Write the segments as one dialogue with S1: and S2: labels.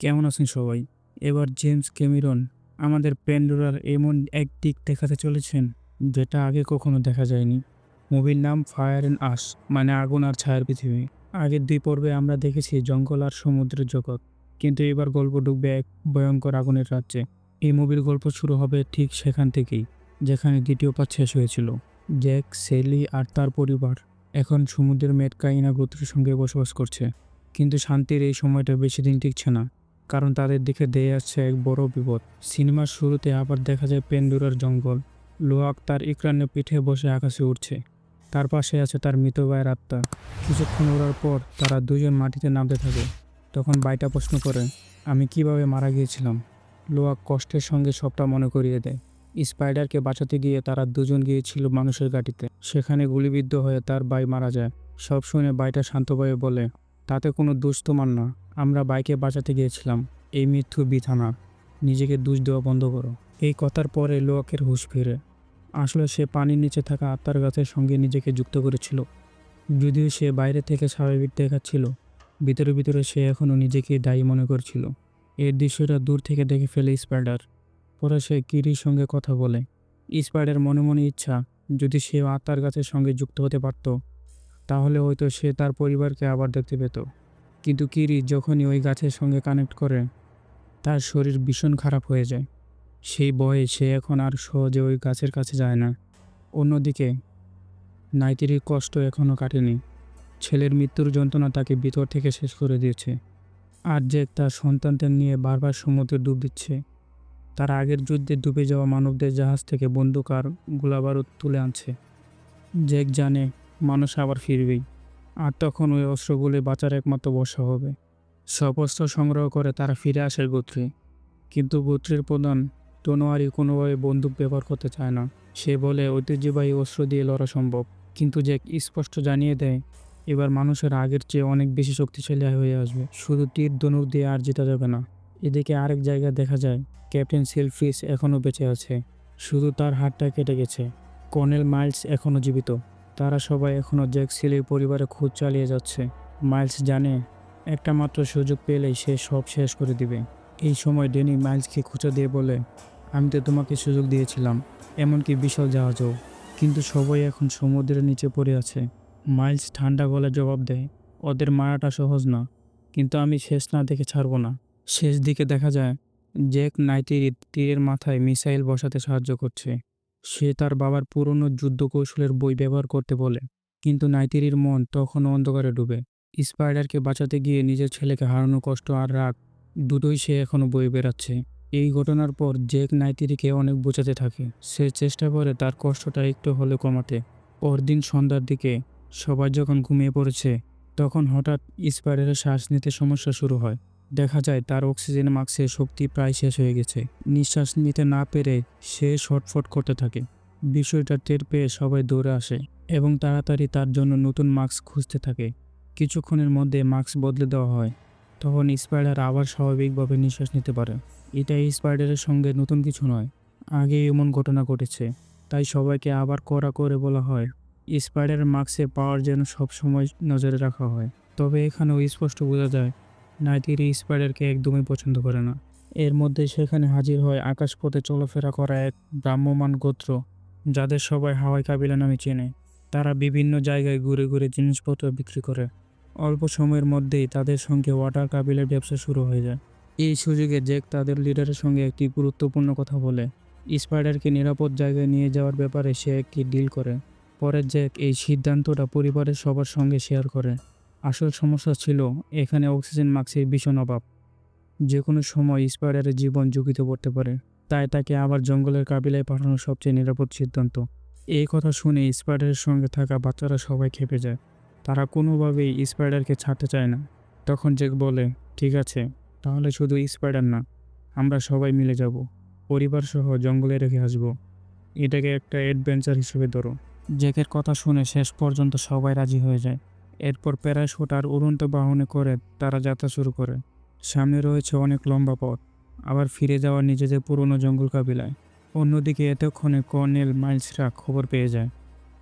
S1: কেমন আছেন সবাই? এবার জেমস ক্যামেরন আমাদের প্যান্ডোরার এমন এক দিক দেখাতে চলেছেন যেটা আগে কখনো দেখা যায়নি। মুভির নাম ফায়ার অ্যান্ড আস মানে আগুন আর ছায়ার পৃথিবী। আগের দুই পর্বে আমরা দেখেছি জঙ্গল আর সমুদ্রের জগৎ, কিন্তু এবার গল্প ডুববে এক ভয়ঙ্কর আগুনের রাজ্যে। এই মুভির গল্প শুরু হবে ঠিক সেখান থেকেই, যেখানে দ্বিতীয় পাঠ শেষ হয়েছিল। জ্যাক, সেলি আর তার পরিবার এখন সমুদ্রের মেটকাইনা গোত্রের সঙ্গে বসবাস করছে, কিন্তু শান্তির এই সময়টা বেশি দিন টিকছে না। কারণ তাদের দিকে দেয়ে আসছে এক বড় বিপদ। সিনেমার শুরুতে আবার দেখা যায় পেন্ডুরার জঙ্গল। লোয়াক তার ইকরানের পিঠে বসে আকাশে উঠছে তার পাশে আছে তার মৃত ভাইয়ের আত্মা। কিছুক্ষণ ওড়ার পর তারা দুজন মাটিতে নামতে থাকে। তখন বাইটা প্রশ্ন করে, আমি কীভাবে মারা গিয়েছিলাম? লোয়াক কষ্টের সঙ্গে সবটা মনে করিয়ে দেয়। স্পাইডারকে বাঁচাতে গিয়ে তারা দুজন গিয়েছিল মানুষের গাড়িতে সেখানে গুলিবিদ্ধ হয়ে তার ভাই মারা যায়। সব শুনে বাইটা শান্তভাবে বলে, তাতে কোনো দোষ তোমার না। আমরা বাইকে বাঁচাতে গিয়েছিলাম। এই মৃত্যু বৃথা না নিজেকে দোষ দেওয়া বন্ধ করো। এই কথার পরে লোকের হুঁশ ফিরে। আসলে সে পানির নিচে থাকা আত্মার গাছের সঙ্গে নিজেকে যুক্ত করেছিল। যদিও সে বাইরে থেকে স্বাভাবিক দেখাচ্ছিল, ভিতরে ভিতরে সে এখনও নিজেকে দায়ী মনে করছিল। এর দৃশ্যটা দূর থেকে দেখে ফেলে স্পাইডার। পরে সে কিরির সঙ্গে কথা বলে, স্পাইডার মনে মনে ইচ্ছা, যদি সে আত্মার গাছের সঙ্গে যুক্ত হতে পারত, তাহলে হয়তো সে তার পরিবারকে আবার দেখতে পেত। কিন্তু কিরি যখনই ওই গাছের সঙ্গে কানেক্ট করে, তার শরীর ভীষণ খারাপ হয়ে যায়। সেই বয়ে সে এখন আর সহজে ওই গাছের কাছে যায় না। অন্যদিকে নাইতিরির কষ্ট এখনও কাটেনি। ছেলের মৃত্যুর যন্ত্রণা তাকে ভিতর থেকে শেষ করে দিয়েছে। আর যে তার সন্তানদের নিয়ে বারবার সমুদ্রে ডুব দিচ্ছে, তার আগের যুদ্ধে ডুবে যাওয়া মানবদের জাহাজ থেকে বন্দুক আর গোলাবারুদ তুলে আনছে। জেক জানে মানুষ আবার ফিরবেই। আর তখন ওই অস্ত্রগুলি বাঁচার একমাত্র বর্ষা হবে। সব অস্ত্র সংগ্রহ করে তারা ফিরে আসে গোত্রে। কিন্তু গোত্রের প্রধান টোনোয়ারি কোনোভাবে বন্দুক ব্যবহার করতে চায় না। সে বলে, ঐতিহ্যবাহী অস্ত্র দিয়ে লড়া সম্ভব। কিন্তু যে স্পষ্ট জানিয়ে দেয়, এবার মানুষের আগের চেয়ে অনেক বেশি শক্তিশালী হয়ে আসবে। শুধু তীর, ধনুক দিয়ে আর জেতা যাবে না। এদিকে আরেক জায়গায় দেখা যায়, ক্যাপ্টেন সিলফিস এখনও বেঁচে আছে। শুধু তার হাতটা কেটে গেছে। কর্নেল মাইলস এখনও জীবিত। তারা সবাই এখনও জ্যাক সিলের পরিবারে খোঁজ চালিয়ে যাচ্ছে। মাইলস জানে, একটা মাত্র সুযোগ পেলেই সে সব শেষ করে দিবে। এই সময় ডেনি মাইলসকে খুঁচা দিয়ে বলে, আমি তো তোমাকে সুযোগ দিয়েছিলাম, এমনকি বিশাল জাহাজও, কিন্তু সবাই এখন সমুদ্রের নিচে পড়ে আছে। মাইলস ঠান্ডা গলায় জবাব দেয়, ওদের মারাটা সহজ না, কিন্তু আমি শেষ না দেখে ছাড়বো না। শেষ দিকে দেখা যায়, জ্যাক নাইটির তীরের মাথায় মিসাইল বসাতে সাহায্য করছে। সে তার বাবার পুরনো যুদ্ধ কৌশলের বই ব্যবহার করতে বলে। কিন্তু নাইতিরির মন তখনও অন্ধকারে ডুবে। স্পাইডারকে বাঁচাতে গিয়ে নিজের ছেলেকে হারানো কষ্ট আর রাগ দুটোই সে এখনও বয়ে বেড়াচ্ছে। এই ঘটনার পর জেক নাইতিরিকে অনেক বোঝাতে থাকে। সে চেষ্টা করে তার কষ্টটা একটু হলে কমাতে। পরদিন সন্ধ্যার দিকে সবাই যখন ঘুমিয়ে পড়েছে, তখন হঠাৎ স্পাইডারের শ্বাস নিতে সমস্যা শুরু হয়। দেখা যায় তার অক্সিজেন মাস্কে শক্তি প্রায় শেষ হয়ে গেছে। নিঃশ্বাস নিতে না পেরে সে শটফট করতে থাকে। বিষয়টা টের পেয়ে সবাই দৌড়ে আসে এবং তাড়াতাড়ি তার জন্য নতুন মাস্ক খুঁজতে থাকে। কিছুক্ষণের মধ্যে মাস্ক বদলে দেওয়া হয়। তখন স্পাইডার আবার স্বাভাবিকভাবে নিঃশ্বাস নিতে পারে। এটা স্পাইডারের সঙ্গে নতুন কিছু নয়। আগে এমন ঘটনা ঘটেছে। তাই সবাইকে আবার কড়া করে বলা হয়, স্পাইডারের মাস্কে পাওয়ার যেন সবসময় নজরে রাখা হয়। তবে এখানেও স্পষ্ট বোঝা যায় নাইতির স্পাইডারকে একদমই পছন্দ করে না। এর মধ্যে সেখানে হাজির হয় আকাশপথে চলাফেরা করা এক ব্রাহ্মমান গোত্র, যাদের সবাই হাওয়াই কাবিলা নামে চেনে। তারা বিভিন্ন জায়গায় ঘুরে ঘুরে জিনিসপত্র বিক্রি করে। অল্প সময়ের মধ্যেই তাদের সঙ্গে ওয়াটার কাবিলার ব্যবসা শুরু হয়ে যায়। এই সুযোগে জেক তাদের লিডারের সঙ্গে একটি গুরুত্বপূর্ণ কথা বলে। স্পাইডারকে নিরাপদ জায়গায় নিয়ে যাওয়ার ব্যাপারে সে একটি ডিল করে। পরে জ্যাক এই সিদ্ধান্তটা পরিবারের সবার সঙ্গে শেয়ার করে। আসল সমস্যা ছিল এখানে অক্সিজেন মাস্কের ভীষণ অভাব। যে কোনো সময় স্পাইডারের জীবন ঝুঁকিতে পড়তে পারে, তাই তাকে আবার জঙ্গলের কাবিলায় পাঠানো সবচেয়ে নিরাপদ সিদ্ধান্ত। এই কথা শুনে স্পাইডারের সঙ্গে থাকা বাচ্চারা সবাই খেপে যায়। তারা কোনোভাবেই স্পাইডারকে ছাড়তে চায় না। তখন জেক বলে, ঠিক আছে, তাহলে শুধু স্পাইডার না, আমরা সবাই মিলে যাব। পরিবার সহ জঙ্গলে রেখে আসব। এটাকে একটা অ্যাডভেঞ্চার হিসেবে ধরো। জেকের কথা শুনে শেষ পর্যন্ত সবাই রাজি হয়ে যায়। এরপর প্যারাশুট আর উড়ন্ত বাহনে করে তারা যাত্রা শুরু করে। সামনে রয়েছে অনেক লম্বা পথ, আবার ফিরে যাওয়ার নিজেদের পুরনো জঙ্গল কাবিলায়। অন্যদিকে এতক্ষণে কর্নেল মাইলসরা খবর পেয়ে যায়।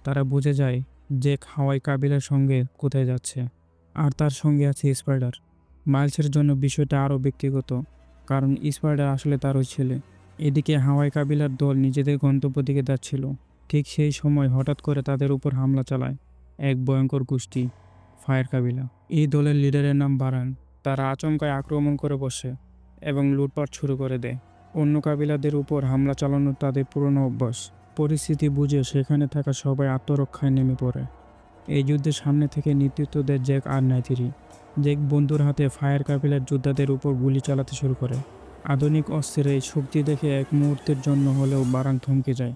S1: তারা বুঝে যায় যে হাওয়াই কাবিলার সঙ্গে কোথায় যাচ্ছে, আর তার সঙ্গে আছে স্পাইডার। মাইলসের জন্য বিষয়টা আরও ব্যক্তিগত, কারণ স্পাইডার আসলে তারই ছেলে। এদিকে হাওয়াই কাবিলার দল নিজেদের গন্তব্য দিকে যাচ্ছিল। ঠিক সেই সময় হঠাৎ করে তাদের উপর হামলা চালায় এক ভয়ঙ্কর গোষ্ঠী। ফায়ার কাবিলা। এই দলের লিডারের নাম বারান। তারা আচমকায় আক্রমণ করে বসে এবং লুটপাট শুরু করে দেয়। অন্য কাবিলাদের উপর হামলা চালানো তাদের পুরনো অভ্যাস। পরিস্থিতি বুঝে সেখানে থাকা সবাই আত্মরক্ষায় নেমে পড়ে। এই যুদ্ধের সামনে থেকে নেতৃত্ব দেয় জ্যাক আর নাইথিরি। জ্যাক বন্ধুর হাতে ফায়ার কাবিলার যোদ্ধাদের উপর গুলি চালাতে শুরু করে। আধুনিক অস্ত্রের এই শক্তি দেখে এক মুহূর্তের জন্য হলেও বারাং থমকে যায়।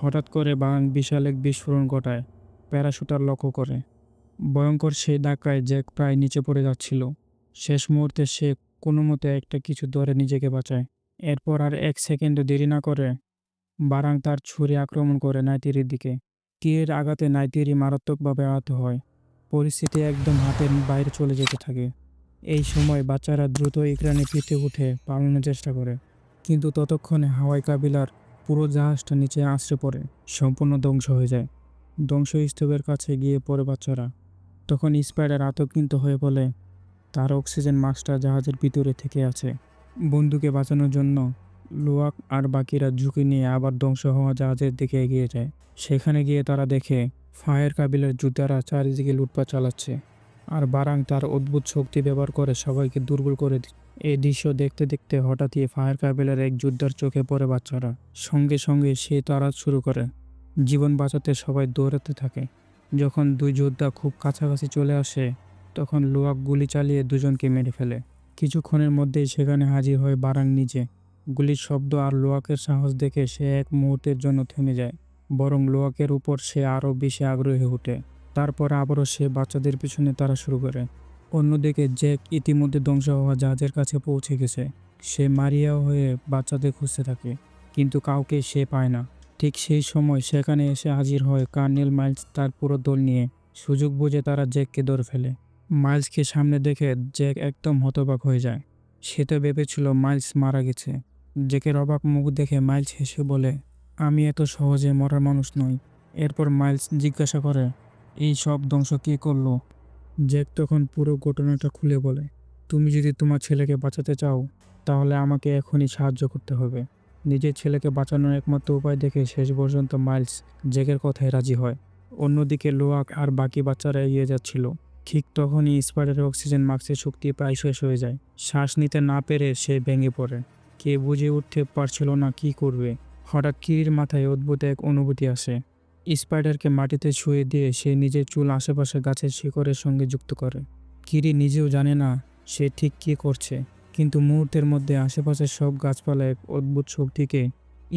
S1: হঠাৎ করে বারাং বিশাল এক বিস্ফোরণ ঘটায়। প্যারাশুটার লক্ষ্য করে। ভয়ঙ্কর সেই ধাক্কায় জ্যাক প্রায় নিচে পড়ে যাচ্ছিল। শেষ মুহূর্তে সে কোনো মতে একটা কিছু ধরে নিজেকে বাঁচায়। এরপর আর এক সেকেন্ডও দেরি না করে বারাং তার ছুরি আক্রমণ করে নাইতিরির দিকে। তীরের আঘাতে নাইতিরি মারাত্মকভাবে আহত হয়। পরিস্থিতি একদম হাতের বাইরে চলে যেতে থাকে। এই সময় বাচ্চারা দ্রুত ইকরানে পিঠে উঠে পালানোর চেষ্টা করে। কিন্তু ততক্ষণে হাওয়াই কাবিলার পুরো জাহাজটা নিচে আশ্রে পড়ে। সম্পূর্ণ ধ্বংস হয়ে যায়। ধ্বংসস্তূপের কাছে গিয়ে পড়ে বাচ্চারা। তখন স্পাইডার আতঙ্কিত হয়ে বলে, তার অক্সিজেন মাস্কটা জাহাজের ভিতরে থেকে আছে। বন্ধুকে বাঁচানোর জন্য লোয়াক আর বাকিরা ঝুঁকি নিয়ে আবার ধ্বংস হওয়া জাহাজের দিকে এগিয়ে যায়। সেখানে গিয়ে তারা দেখে, ফায়ার কাবিলের যোদ্ধারা চারিদিকে লুটপাট চালাচ্ছে আর বারাং তার অদ্ভুত শক্তি ব্যবহার করে সবাইকে দুর্বল করে এই দৃশ্য দেখতে দেখতে হঠাৎই ফায়ার কাবিলের এক যোদ্ধার চোখে পড়ে বাচ্চারা। সঙ্গে সঙ্গে সে তারা শুরু করে। জীবন বাঁচাতে সবাই দৌড়াতে থাকে। যখন দুই যোদ্ধা খুব কাছাকাছি চলে আসে, তখন লোয়াক গুলি চালিয়ে দুজনকে মেরে ফেলে। কিছুক্ষণের মধ্যেই সেখানে হাজির হয় বারাং নিজে। গুলির শব্দ আর লোয়াকের সাহস দেখে সে এক মুহূর্তের জন্য থেমে যায়, বরং লোয়াকের উপর সে আরও বেশি আগ্রহী উঠে তারপর আবারও সে বাচ্চাদের পিছনে তারা শুরু করে। অন্যদিকে জ্যাক ইতিমধ্যে ধ্বংস হওয়া জাহাজের কাছে পৌঁছে গেছে। সে মারিয়া হয়ে বাচ্চাদের খুঁজতে থাকে, কিন্তু কাউকে সে পায় না। ঠিক সেই সময় সেখানে এসে হাজির হয় কার্নেল মাইলস তার পুরো দল নিয়ে। সুযোগ বুঝে তারা জ্যাককে ধরে ফেলে। মাইলসকে সামনে দেখে জ্যাক একদম হতবাক হয়ে যায়। সে তো ভেবেছিল মাইলস মারা গেছে। জ্যাকের অবাক মুখ দেখে মাইলস হেসে বলে, আমি এত সহজে মরার মানুষ নই। এরপর মাইলস জিজ্ঞাসা করে, এই সব ধ্বংস কে করল? জ্যাক তখন পুরো ঘটনাটা খুলে বলে, তুমি যদি তোমার ছেলেকে বাঁচাতে চাও, তাহলে আমাকে এখনই সাহায্য করতে হবে। নিজের ছেলেকে বাঁচানোর একমাত্র উপায় দেখে শেষ পর্যন্ত মাইলস জ্যাকের কথায় রাজি হয়। অন্যদিকে লোয়াক আর বাকি বাচ্চারা এগিয়ে যাচ্ছিল। ঠিক তখনই স্পাইডারের অক্সিজেন মাস্কের শক্তি প্রায় শেষ হয়ে যায়। শ্বাস নিতে না পেরে সে ভেঙে পড়ে। কে বুঝে উঠতে পারছিল না কি করবে। হঠাৎ কিরির মাথায় অদ্ভুত এক অনুভূতি আসে। স্পাইডারকে মাটিতে ছুঁয়ে দিয়ে সে নিজের চুল আশেপাশে গাছের শিকড়ের সঙ্গে যুক্ত করে। কিরি নিজেও জানে না সে ঠিক কী করছে। কিন্তু মুহূর্তের মধ্যে আশেপাশের সব গাছপালা এক অদ্ভুত শক্তিকে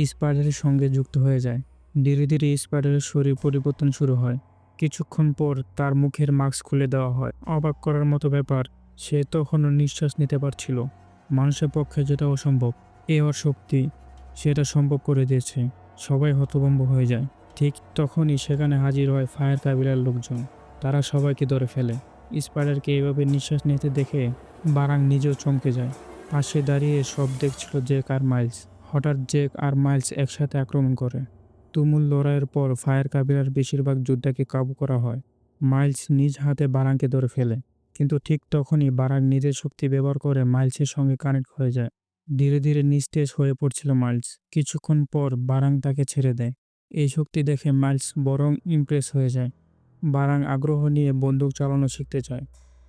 S1: স্পাইডারের সঙ্গে যুক্ত হয়ে যায়। ধীরে ধীরে স্পাইডারের শরীর পরিবর্তন শুরু হয়। কিছুক্ষণ পর তার মুখের মাস্ক খুলে দেওয়া হয়। অবাক করার মতো ব্যাপার, সে তখনও নিঃশ্বাস নিতে পারছিল। মানুষের পক্ষে যেটা অসম্ভব, এ ওর শক্তি সেটা সম্ভব করে দিয়েছে। সবাই হতভম্ব হয়ে যায়। ঠিক তখনই সেখানে হাজির হয় ফায়ার কাবিলার লোকজন। তারা সবাইকে ধরে ফেলে। স্পাইডারকে এইভাবে নিঃশ্বাস নিতে দেখে বারাং নিজেও চমকে যায়। পাশে দাঁড়িয়ে সব দেখছিল জেক আর মাইলস। হঠাৎ জেক আর মাইলস একসাথে আক্রমণ করে। তুমুল লড়াইয়ের পর ফায়ার কাবিলার বেশিরভাগ যোদ্ধাকে কাবু করা হয়। মাইলস নিজ হাতে বারাংকে ধরে ফেলে। কিন্তু ঠিক তখনই বারাং নিজের শক্তি ব্যবহার করে মাইলসের সঙ্গে কানেক্ট হয়ে যায়। ধীরে ধীরে নিস্তেজ হয়ে পড়ছিল মাইলস। কিছুক্ষণ পর বারাং তাকে ছেড়ে দেয়। এই শক্তি দেখে মাইলস বরং ইমপ্রেস হয়ে যায়। বারাং আগ্রহ নিয়ে বন্দুক চালানো শিখতে চায়।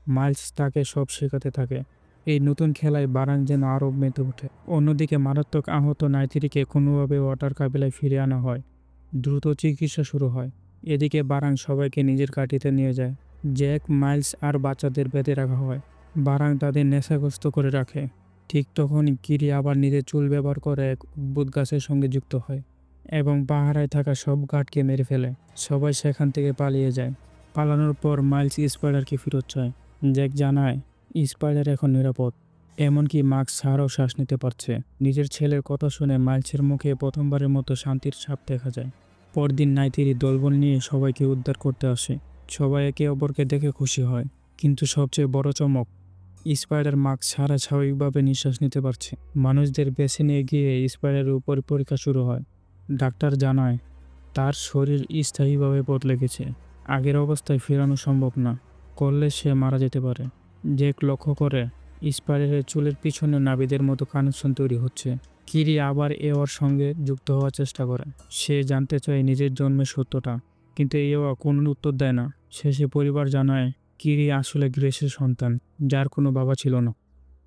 S1: মাইলস তাকে সব শেখাতে থাকে। এই নতুন খেলায় বারাং যেন আরও মেতে ওঠে। অন্যদিকে মারাত্মক আহত নাইথিরিকে কোনোভাবে ওয়াটার কাবিলায় ফিরে আনা হয়। দ্রুত চিকিৎসা শুরু হয়। এদিকে বারাং সবাইকে নিজের কাটিতে নিয়ে যায়। জ্যাক, মাইলস আর বাচ্চাদের বেঁধে রাখা হয়। বারাং তাদের নেশাগ্রস্ত করে রাখে। ঠিক তখন কিরি আবার নিজের চুল ব্যবহার করে এক উদ্ভুত গাছের সঙ্গে যুক্ত হয় এবং পাহারায় থাকা সব গার্ডকে মেরে ফেলে। সবাই সেখান থেকে পালিয়ে যায়। পালানোর পর মাইলস স্পাইডারকে ফেরত চায়। জ্যাক জানায়, স্পাইডার এখন নিরাপদ। এমনকি মাস্ক ছাড়াও শ্বাস নিতে পারছে। নিজের ছেলের কথা শুনে মাইলসের মুখে প্রথমবারের মতো শান্তির ছাপ দেখা যায়। পরদিন নাইতিরি দলবল নিয়ে সবাইকে উদ্ধার করতে আসে। সবাই একে অপরকে দেখে খুশি হয়, কিন্তু সবচেয়ে বড় চমক, স্পাইডার মাস্ক ছাড়া স্বাভাবিকভাবে নিঃশ্বাস নিতে পারছে। মানুষদের বেছে নিয়ে গিয়ে স্পাইডারের উপর পরীক্ষা শুরু হয়। ডাক্তার জানায়, তার শরীর স্থায়ীভাবে বদলে গেছে। আগের অবস্থায় ফেরানো সম্ভব না। করলে সে মারা যেতে পারে। জেক লক্ষ্য করে স্পাইডারের চুলের পিছনে নাবিদের মতো কানেকশন তৈরি হচ্ছে। কিরি আবার এওয়ার সঙ্গে যুক্ত হওয়ার চেষ্টা করে। সে জানতে চায় নিজের জন্মের সত্যটা, কিন্তু এওয়া কোনো উত্তর দেয় না। শেষে পরিবার জানায়, কিরি আসলে গ্রেসের সন্তান, যার কোনো বাবা ছিল না।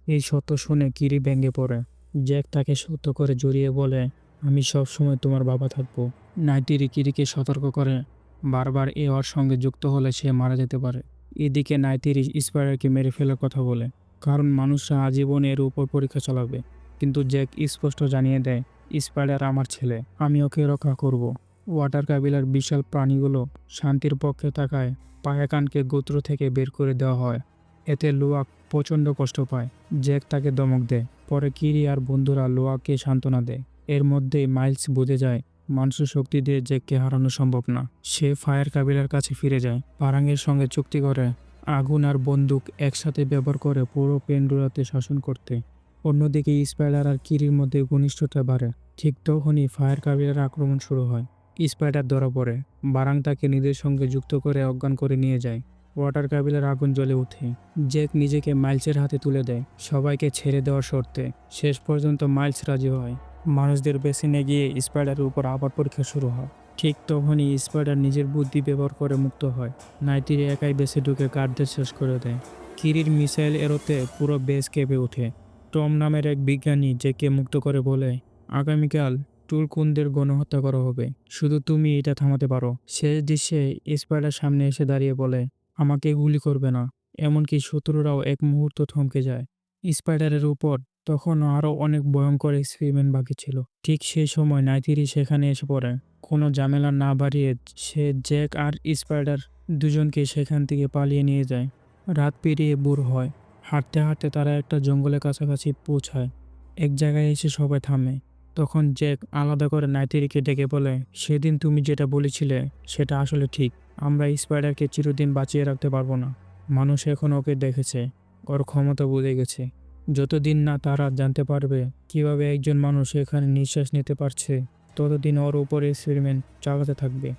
S1: এই সত্য শুনে কিরি ভেঙে পড়ে। জ্যাক তাকে সত্য করে জড়িয়ে বলে, আমি সব সময় তোমার বাবা থাকব। নাইটিরি কিরিকে সতর্ক করে, বারবার এ ওর সঙ্গে যুক্ত হলে সে মারা যেতে পারে। এদিকে নাইতিরি স্পাইডারকে মেরে ফেলার কথা বলে। কারণ মানুষরা আজীবন এর উপর পরীক্ষা চালাবে। কিন্তু জ্যাক স্পষ্ট জানিয়ে দেয় স্পাইডার আমার ছেলে, আমি ওকে রক্ষা করব। ওয়াটার কাবিলার বিশাল প্রাণীগুলো শান্তির পক্ষে থাকায় পায়াকানকে গোত্র থেকে বের করে দেওয়া হয়। এতে লোয়াক প্রচণ্ড কষ্ট পায়। জ্যাক তাকে দমক দেয়। পরে কিরি আর বন্ধুরা লোয়াকে সান্ত্বনা দেয়। এর মধ্যেই মাইলস বুঝে যায় মানুষের শক্তি দিয়ে জেককে হারানো সম্ভব না। সে ফায়ার কাবিলার কাছে ফিরে যায় পারাঙ্গের সঙ্গে চুক্তি করে, আগুন আর বন্দুক একসাথে ব্যবহার করে পুরো পেন্ডুরাতে শাসন করতে। অন্যদিকে স্পাইডার আর কিরির মধ্যে ঘনিষ্ঠতা বাড়ে। ঠিক তখনই ফায়ার কাবিলার আক্রমণ শুরু হয়। স্পাইডার ধরা পড়ে। বারাং তাকে নিজের সঙ্গে যুক্ত করে অজ্ঞান করে নিয়ে যায়। ওয়াটার কাবিলার আগুন জ্বলে ওঠে। জেক নিজেকে মাইলসের হাতে তুলে দেয়। সবাইকে ছেড়ে দেওয়ার শর্তে শেষ পর্যন্ত মাইলস রাজি হয়। মানুষদের বেসিনে গিয়ে স্পাইডারের উপর আবার পরীক্ষা শুরু হয়। ঠিক তখনই স্পাইডার নিজের বুদ্ধি ব্যবহার করে মুক্ত হয়। নাইটির একাই বেসে ঢুকে গার্ডদের শেষ করে দেয়। কিরির মিসাইল এরোতে পুরো বেস কেঁপে ওঠে। টম নামের এক বিজ্ঞানী জেকে মুক্ত করে বলে, আগামীকাল টুলকুনদের গণহত্যা করা হবে। শুধু তুমি এটা থামাতে পারো। শেষ দৃশ্যে স্পাইডার সামনে এসে দাঁড়িয়ে বলে, আমাকে গুলি করবে না। এমনকি শত্রুরাও এক মুহূর্ত থমকে যায়। স্পাইডারের উপর তখন আরও অনেক ভয়ঙ্কর এক্সপেরিমেন্ট বাকি ছিল। ঠিক সেই সময় নাইতিরি সেখানে এসে পড়ে। কোনো ঝামেলা না বাড়িয়ে সে জ্যাক আর স্পাইডার দুজনকে সেখান থেকে পালিয়ে নিয়ে যায়। রাত পেরিয়ে বুর হয়। হাঁটতে হাঁটতে তারা একটা জঙ্গলের কাছাকাছি পৌঁছায়। এক জায়গায় এসে সবাই থামে। তখন জ্যাক আলাদা করে নাইতিরিকে ডেকে বলে, সেদিন তুমি যেটা বলেছিলে, সেটা আসলে ঠিক। আমরা স্পাইডারকে চিরদিন বাঁচিয়ে রাখতে পারব না। মানুষ এখন ওকে দেখেছে। ওর ক্ষমতা বুঝে গেছে। যতদিন না তারা জানতে পারবে কীভাবে একজন মানুষ এখানে নিঃশ্বাস নিতে পারছে, ততদিন ওর উপরে এক্সপেরিমেন্ট চালাতে থাকবে।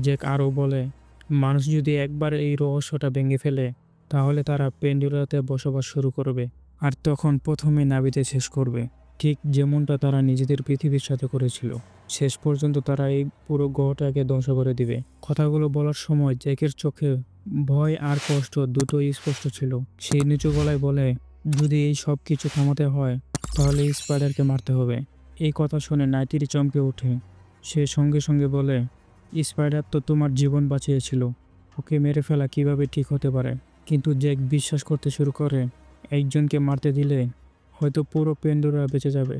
S1: জ্যাক আরও বলে, মানুষ যদি একবার এই রহস্যটা ভেঙে ফেলে, তাহলে তারা পেন্ডুলাতে বসবাস শুরু করবে আর তখন প্রথমে নাবিতে শেষ করবে। ঠিক যেমনটা তারা নিজেদের পৃথিবীর সাথে করেছিল, শেষ পর্যন্ত তারা এই পুরো গ্রহটাকে ধ্বংস করে দিবে। কথাগুলো বলার সময় জ্যাকের চোখে ভয় আর কষ্ট দুটোই স্পষ্ট ছিল। সে নিচু গলায় বলে যদি এই সব কিছু থামাতে হয়, তাহলে স্পাইডারকে মারতে হবে। এই কথা শুনে নাইটিরি চমকে ওঠে। সে সঙ্গে সঙ্গে বলে, স্পাইডার তো তোমার জীবন বাঁচিয়েছিল। ওকে মেরে ফেলা কীভাবে ঠিক হতে পারে? কিন্তু জ্যাক বিশ্বাস করতে শুরু করে, একজনকে মারতে দিলে হয়তো পুরো পেন্ডোরা বেঁচে যাবে।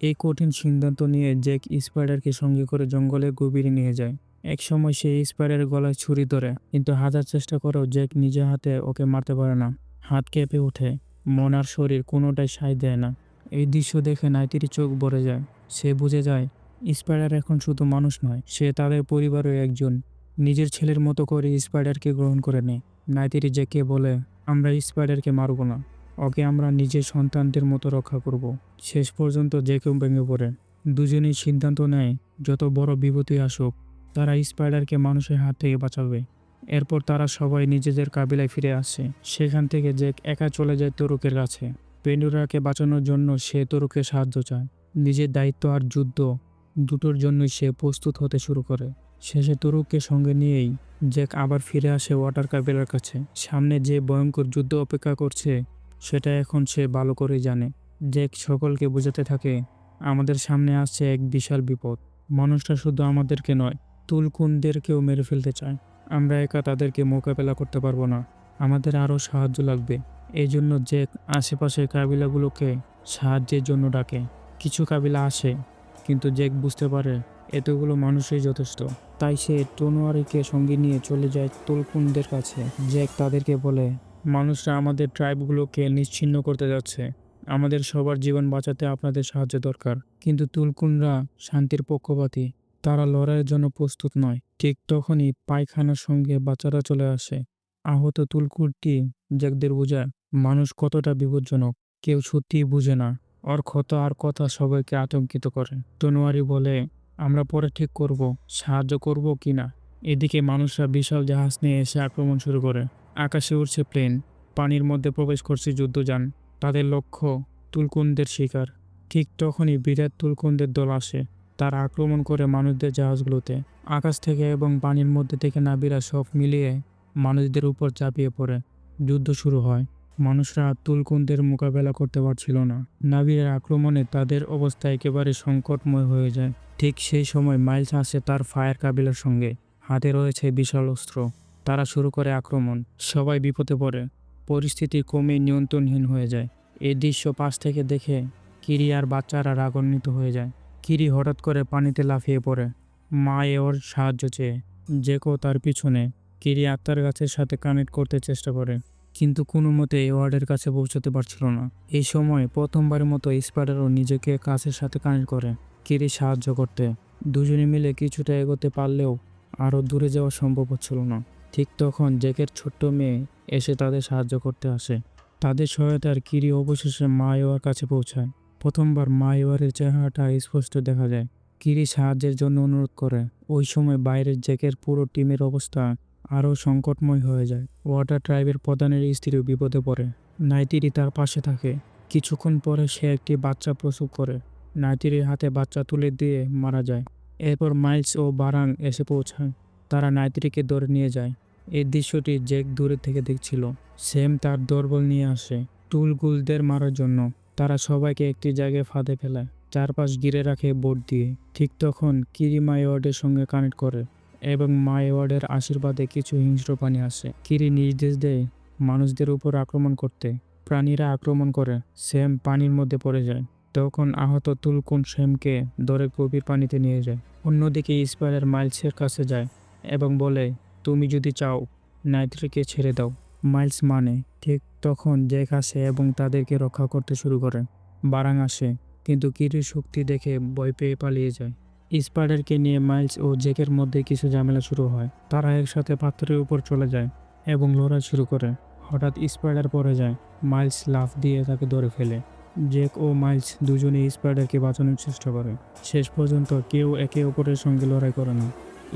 S1: এই কঠিন সিদ্ধান্ত নিয়ে জ্যাক স্পাইডারকে সঙ্গে করে জঙ্গলে গভীরে নিয়ে যায়। এক সময় সে স্পাইডারের গলায় ছুরি ধরে, কিন্তু হাজার চেষ্টা করেও জ্যাক নিজে হাতে ওকে মারতে পারে না। হাত কেঁপে ওঠে। মন আর শরীর কোনোটাই সায় দেয় না। এই দৃশ্য দেখে নাইতিরি চোখ ভরে যায়। সে বুঝে যায়, স্পাইডার এখন শুধু মানুষ নয়, সে তাদের পরিবারের একজন। নিজের ছেলের মতো করে স্পাইডারকে গ্রহণ করে নেয়। নাইতিরি জ্যাককে বলে, আমরা স্পাইডারকে মারব না। ওকে আমরা নিজের সন্তানদের মতো রক্ষা করব। শেষ পর্যন্ত কেউ ভেঙে পড়ে। দুজনেই সিদ্ধান্ত নেয়, যত বড় বিপত্তি আসুক, তারা স্পাইডারকে মানুষের হাত থেকে বাঁচাবে। এরপর তারা সবাই নিজেদের কাবিলায় ফিরে আসে। সেখান থেকে জেক একা চলে যায় তরুকের কাছে। পেন্ডুরাকে বাঁচানোর জন্য সে তরুকে সাহায্য চায়। নিজের দায়িত্ব আর যুদ্ধ দুটোর জন্যই সে প্রস্তুত হতে শুরু করে। শেষে তরুককে সঙ্গে নিয়েই জেক আবার ফিরে আসে ওয়াটার কাবিলার কাছে। সামনে যে ভয়ঙ্কর যুদ্ধ অপেক্ষা করছে, সেটা এখন সে ভালো করেই জানে। জেক সকলকে বোঝাতে থাকে, আমাদের সামনে আসছে এক বিশাল বিপদ। মানুষটা শুধু আমাদেরকে নয়, তুলকুনদেরকেও মেরে ফেলতে চায়। আমরা একা তাদেরকে মোকাবেলা করতে পারব না। আমাদের আরও সাহায্য লাগবে। এই জন্য জেক আশেপাশের কাবিলাগুলোকে সাহায্যের জন্য ডাকে। কিছু কাবিলা আসে, কিন্তু জেক বুঝতে পারে এতগুলো মানুষই যথেষ্ট। তাই সে তনোয়ারিকে সঙ্গে নিয়ে চলে যায় তুলকুনদের কাছে। জেক তাদেরকে বলে, মানুষরা আমাদের ট্রাইবগুলোকে নিশ্চিহ্ন করতে যাচ্ছে। আমাদের সবার জীবন বাঁচাতে আপনাদের সাহায্য দরকার। কিন্তু তুলকুনরা শান্তির পক্ষপাতী। তারা লড়াইয়ের জন্য প্রস্তুত নয়। ঠিক তখনই পায়খানার সঙ্গে বাচ্চারা চলে আসে। আহত তুলকুরটি জ্যাকদের বোঝায়, মানুষ কতটা বিপজ্জনক, কেউ সত্যিই বুঝে না। ওর ক্ষত আর কথা সবাইকে আতঙ্কিত করে। তনোয়ারি বলে, আমরা পরে ঠিক করব, সাহায্য করব কি না? এদিকে মানুষরা বিশাল জাহাজ নিয়ে এসে আক্রমণ শুরু করে। আকাশে উঠছে প্লেন, পানির মধ্যে প্রবেশ করছে যুদ্ধযান। তাদের লক্ষ্য তুলকুনদের শিকার। ঠিক তখনই বিরাট তুলকুনদের দল আসে। তারা আক্রমণ করে মানুষদের জাহাজগুলোতে, আকাশ থেকে এবং পানির মধ্যে থেকে নাবিরা সব মিলিয়ে মানুষদের উপর চাপিয়ে পড়ে। যুদ্ধ শুরু হয়। মানুষরা তুলকুনদের মোকাবেলা করতে পারছিল না। নাবিরের আক্রমণে তাদের অবস্থা একেবারে সংকটময় হয়ে যায়। ঠিক সেই সময় মাইলস আসে তার ফায়ার কাবিলার সঙ্গে। হাতে রয়েছে বিশাল অস্ত্র। তারা শুরু করে আক্রমণ। সবাই বিপদে পড়ে। পরিস্থিতি কমে নিয়ন্ত্রণহীন হয়ে যায়। এই দৃশ্য পাশ থেকে দেখে কিরি আর বাচ্চারা রাগান্বিত হয়ে যায়। কিরি হঠাৎ করে পানিতে লাফিয়ে পড়ে। মা ওর সাহায্য চেয়ে জেকো তার পিছনে কিরি আত্মার গাছের সাথে কানেক্ট করতে চেষ্টা করে। কিন্তু কোনো মতে ওয়ার্ডের কাছে পৌঁছতে পারছিল না। এই সময় প্রথমবারের মতো স্পাইডারও নিজেকে কাছের সাথে কানেক্ট করে কিরি সাহায্য করতে। দুজনে মিলে কিছুটা এগোতে পারলেও আরও দূরে যাওয়া সম্ভব হচ্ছিল না। ঠিক তখন জেকের ছোট্ট মেয়ে এসে তাদের সাহায্য করতে আসে। তাদের সহায়তার কিরি অবশেষে মা মায়োয়ার কাছে পৌঁছায়। প্রথমবার মায়োয়ারের চেহারাটা স্পষ্ট দেখা যায়। কিরি সাহায্যের জন্য অনুরোধ করে। ওই সময় বাইরের জেকের পুরো টিমের অবস্থা আরও সংকটময় হয়ে যায়। ওয়াটার ট্রাইবের প্রধানের স্ত্রীও বিপদে পড়ে। নাইতিরি তার পাশে থাকে। কিছুক্ষণ পরে সে একটি বাচ্চা প্রসব করে। নাইতিরির হাতে বাচ্চা তুলে দিয়ে মারা যায়। এরপর মাইলস ও বারাং এসে পৌঁছায়। তারা নাইতিরিকে ধরে নিয়ে যায়। এই দৃশ্যটি জেক দূরে থেকে দেখছিল। সেম তার দরবল নিয়ে আসে। টুলগুলদের মারার জন্য। তারা সবাইকে একটি জায়গায় ফাঁদে ফেলায় চারপাশ ঘিরে রাখে বোট দিয়ে। ঠিক তখন কিরি মাইওয়ার্ডের সঙ্গে কানেক্ট করে এবং মাইওয়ার্ডের আশীর্বাদে কিছু হিংস্র প্রাণী আসে। কিরি নির্দেশ দেয় মানুষদের উপর আক্রমণ করতে। প্রাণীরা আক্রমণ করে সেম পানির মধ্যে পড়ে যায়। তখন আহত তুলকুন সেমকে দরে গভীর পানিতে নিয়ে যায়। অন্যদিকে স্পাইডার মাইলসের কাছে যায় এবং বলে, তুমি যদি চাও, নাইট্রিকে ছেড়ে দাও। মাইলস মানে ঠিক তখন জেক আসে এবং তাদেরকে রক্ষা করতে শুরু করে। বারাং আসে, কিন্তু কিরির শক্তি দেখে ভয় পেয়ে পালিয়ে যায়। স্পাইডারকে নিয়ে মাইলস ও জেকের মধ্যে কিছু ঝামেলা শুরু হয়। তারা একসাথে পাথরের উপর চলে যায় এবং লড়াই শুরু করে। হঠাৎ স্পাইডার পড়ে যায়। মাইলস লাফ দিয়ে তাকে ধরে ফেলে। জেক ও মাইলস দুজনে স্পাইডারকে বাঁচানোর চেষ্টা করে। শেষ পর্যন্ত কেউ একে অপরের সঙ্গে লড়াই করে না।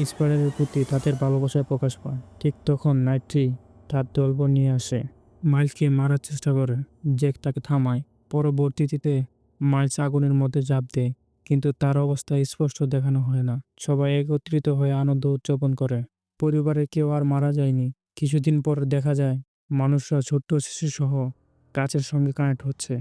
S1: স্পাইডারের প্রতি তাদের ভালোবাসায় প্রকাশ পায়। ঠিক তখন নাইট্রি তার দলবল নিয়ে আসে। মাইলসকে মারার চেষ্টা করে। জেক তাকে থামায়। পরবর্তীতে মাইলস আগুনের মধ্যে ঝাঁপ দেয়, কিন্তু তার অবস্থা স্পষ্ট দেখানো হয় না। সবাই একত্রিত হয়ে আনন্দ উদযাপন করে। পরিবারের কেউ আর মারা যায়নি। কিছুদিন পর দেখা যায়, মানুষরা ছোট্ট শিশুসহ গাছের সঙ্গে কানেক্ট হচ্ছে।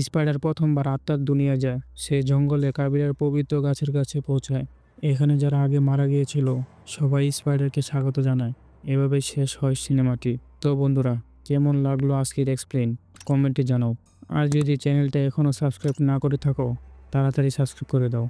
S1: স্পাইডার প্রথমবার আত্মার দুনিয়া যায়। সে জঙ্গলে কাবিরের পবিত্র গাছের কাছে পৌঁছায়। এখানে যারা আগে মারা গিয়েছিল, সবাই স্পাইডারকে স্বাগত জানায়। এভাবে শেষ হয় সিনেমাটি। তো বন্ধুরা কেমন লাগল আজকের এক্সপ্লেন কমেন্টে জানাও। আর যদি চ্যানেলটা এখনও সাবস্ক্রাইব না করে থাকো, তাড়াতাড়ি সাবস্ক্রাইব করে দাও।